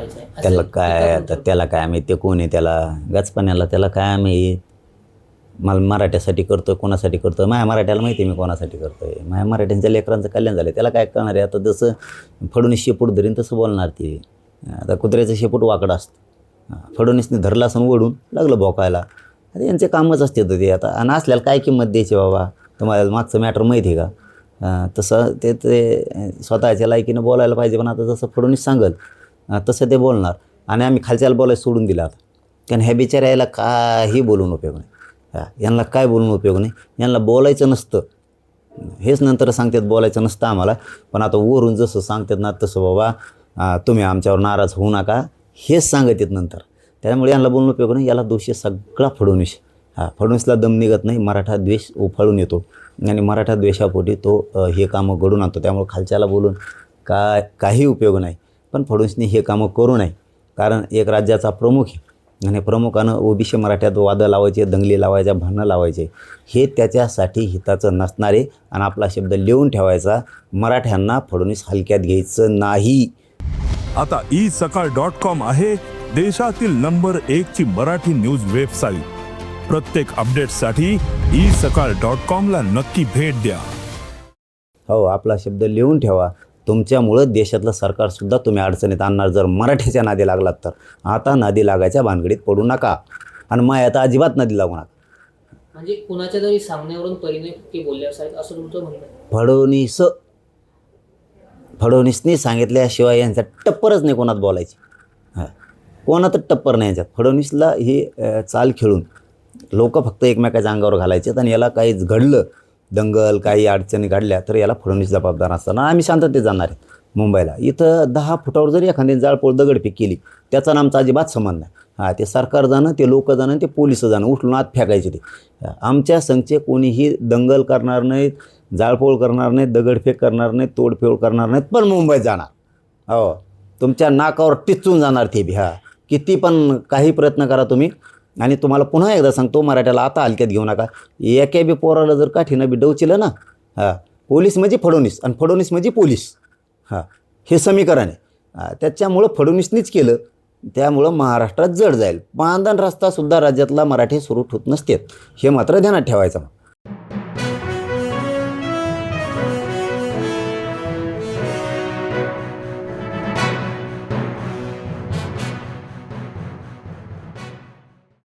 आहे असं त्याला काय आता त्याला काय आम्ही ते कोण आहे त्याला? गचपाण्याला त्याला काय आम्ही? मला मराठ्यासाठी करतोय कोणासाठी करतोय? माझ्या मराठ्याला माहिती आहे मी कोणासाठी करतोय. माझ्या मराठ्यांच्या लेकरांचं कल्याण झालं त्याला काय करणार आहे? आता जसं फडणवीस शेपूट धरीन तसं बोलणार ते. आता कुत्र्याचं शेपूट वाकडं असतं. फडणवीसने धरलं असं ओढून लागलं भोकायला आता यांचे कामच असते तर ते. आता आणि असल्याला काय किंमत द्यायची बाबा? तुम्हाला मागचं मॅटर माहिती आहे का? तसं ते ते स्वतःच्या लायकीनं बोलायला पाहिजे पण आता जसं फडणवीस सांगल तसं ते बोलणार. आणि आम्ही खालच्याला बोलायला सोडून दिला आता. कारण ह्या बिचाऱ्याला काही बोलून उपयोग नाही. यांना काय बोलून उपयोग नाही. यांना बोलायचं नसतं. हेच नंतर सांगतात बोलायचं नसतं आम्हाला. पण आता वरून जसं सांगतात ना तसं बाबा तुम्ही आमच्यावर नाराज होऊ नका. हेच सांगत येत नंतर. त्यामुळे यांना बोलून उपयोग नाही. याला दोषी सगळा फडणवीस. हा फडणवीसला दम निघत नाही. मराठा द्वेष उफाळून येतो. आणि मराठा द्वेषापोटी तो हे कामं घडून आणतो. त्यामुळे खालच्याला बोलून काय काही उपयोग नाही. पण फडणवीसने हे कामं करू नये. कारण एक राज्याचा प्रमुख आहे. आणि प्रमुखानं ओबीसी मराठ्यात वादं लावायचे दंगली लावायच्या भांडणं लावायचे. हे त्याच्यासाठी हिताचं नसणारे आणि आपला शब्द लिहून ठेवायचा मराठ्यांना फडणवीस हलक्यात घ्यायचं नाही. आता ई सकाळ डॉट कॉम आहे देशातील नंबर एक ची मराठी न्यूज वेबसाईट. प्रत्येक अपडेटसाठी ई सकाळ डॉट कॉम ला नक्की भेट द्या. हो आपला शब्द लिहून ठेवा. तुमच्यामुळं देशातलं सरकारसुद्धा तुम्ही अडचणीत आणणार. जर मराठीच्या नादी लागलात तर. आता नादी लागायच्या भानगडीत पडू नका. आणि मग आता अजिबात नदी लागू नका. म्हणजे कुणाच्या तरी सांगण्यावरून बोलले असं तुमचं म्हणणं फडणवीस फडणवीसनी सांगितल्याशिवाय यांचा टप्परच नाही कोणात बोलायची. हां. कोणातच टप्पर नाही यांच्यात. फडणवीसला ही चाल खेळून लोक फक्त एकमेकाच्या अंगावर घालायचे आणि याला काही घडलं दंगल काही अडचणी घडल्या तर याला फडणवीस जबाबदार असताना आम्ही शांततेत जाणार आहेत मुंबईला. इथं दहा फुटावर जरी एखादी जाळपोळ दगडफेक केली त्याचा आणि आमचा अजिबात संबंध नाही. हां ते सरकार जाणं ते लोक जाणं ते पोलीस जाणं उठलं आत फेकायचे ते. आमच्या संघचे कोणीही दंगल करणार नाहीत जाळपोळ करणार नाहीत दगडफेक करणार नाहीत तोडफोड करणार नाहीत पण मुंबईत जाणार. हो तुमच्या नाकावर टिचून जाणार ते बी हा. किती पण काही प्रयत्न करा तुम्ही आणि तुम्हाला पुन्हा एकदा सांगतो मराठ्याला आता हलक्यात घेऊ नका. एका बी पोराला जर काठीनं बी डवचिलं ना हां पोलीस म्हणजे फडणवीस आणि फडणवीस म्हणजे पोलीस. हां हे समीकरण आहे. त्याच्यामुळं फडणवीसनीच केलं. त्यामुळं महाराष्ट्रात जड जाईल. बांधण रस्तासुद्धा राज्यातला मराठी सुरू होत नसतेत. हे मात्र ध्यानात ठेवायचं मग.